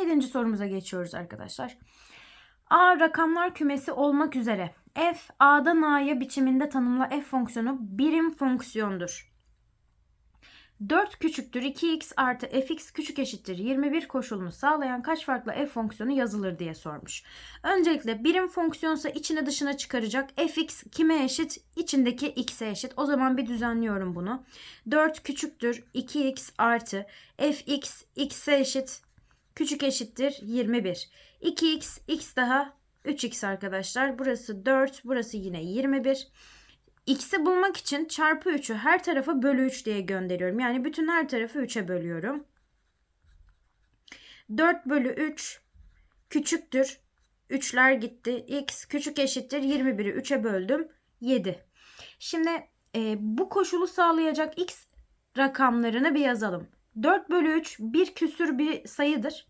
Yedinci sorumuza geçiyoruz arkadaşlar. A rakamlar kümesi olmak üzere f A'dan A'ya biçiminde tanımla f fonksiyonu birim fonksiyondur. 4 küçüktür 2x artı fx küçük eşittir 21 koşulunu sağlayan kaç farklı f fonksiyonu yazılır diye sormuş. Öncelikle birim fonksiyonsa içine dışına çıkaracak. fx kime eşit? İçindeki x'e eşit. O zaman bir düzenliyorum bunu. 4 küçüktür 2x artı fx x'e eşit küçük eşittir 21. 2x x daha 3x arkadaşlar. Burası 4 burası yine 21. X'i bulmak için çarpı 3'ü her tarafa bölü 3 diye gönderiyorum. Yani bütün her tarafı 3'e bölüyorum. 4 bölü 3 küçüktür. 3'ler gitti. X küçük eşittir 21'i 3'e böldüm. 7. Şimdi e, bu koşulu sağlayacak X rakamlarını bir yazalım. 4 bölü 3 bir küsür bir sayıdır.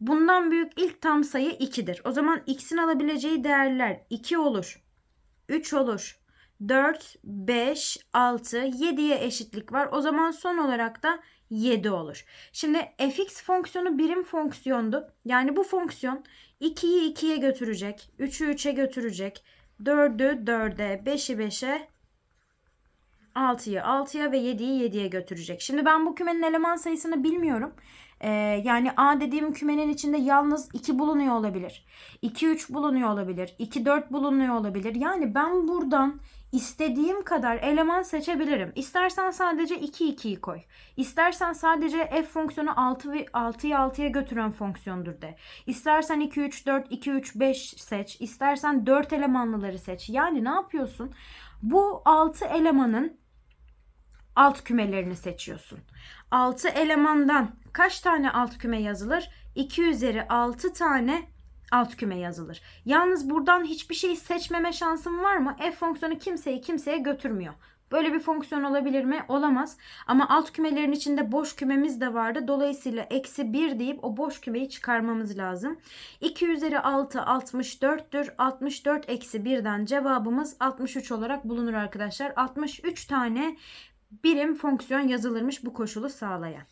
Bundan büyük ilk tam sayı 2'dir. O zaman X'in alabileceği değerler 2 olur. 3 olur. 4, 5, 6, 7'ye eşitlik var. O zaman son olarak da 7 olur. Şimdi fx fonksiyonu birim fonksiyondu. Yani bu fonksiyon 2'yi 2'ye götürecek. 3'ü 3'e götürecek. 4'ü 4'e, 5'i 5'e, 6'yı 6'ya ve 7'yi 7'ye götürecek. Şimdi ben bu kümenin eleman sayısını bilmiyorum. Ee, yani A dediğim kümenin içinde yalnız 2 bulunuyor olabilir. 2 3 bulunuyor olabilir. 2 4 bulunuyor olabilir. Yani ben buradan istediğim kadar eleman seçebilirim. İstersen sadece 2 2'yi koy. İstersen sadece f fonksiyonu 6 ve 6'yı 6'ya götüren fonksiyondur de. İstersen 2 3 4 2 3 5 seç. İstersen 4 elemanlıları seç. Yani ne yapıyorsun? Bu 6 elemanın alt kümelerini seçiyorsun. 6 elemandan kaç tane alt küme yazılır? 2 üzeri 6 tane alt küme yazılır. Yalnız buradan hiçbir şey seçmeme şansım var mı? F fonksiyonu kimseyi kimseye götürmüyor. Böyle bir fonksiyon olabilir mi? Olamaz. Ama alt kümelerin içinde boş kümemiz de vardı. Dolayısıyla eksi 1 deyip o boş kümeyi çıkarmamız lazım. 2 üzeri 6 64'tür. 64 eksi 1'den cevabımız 63 olarak bulunur arkadaşlar. 63 tane birim fonksiyon yazılırmış bu koşulu sağlayan.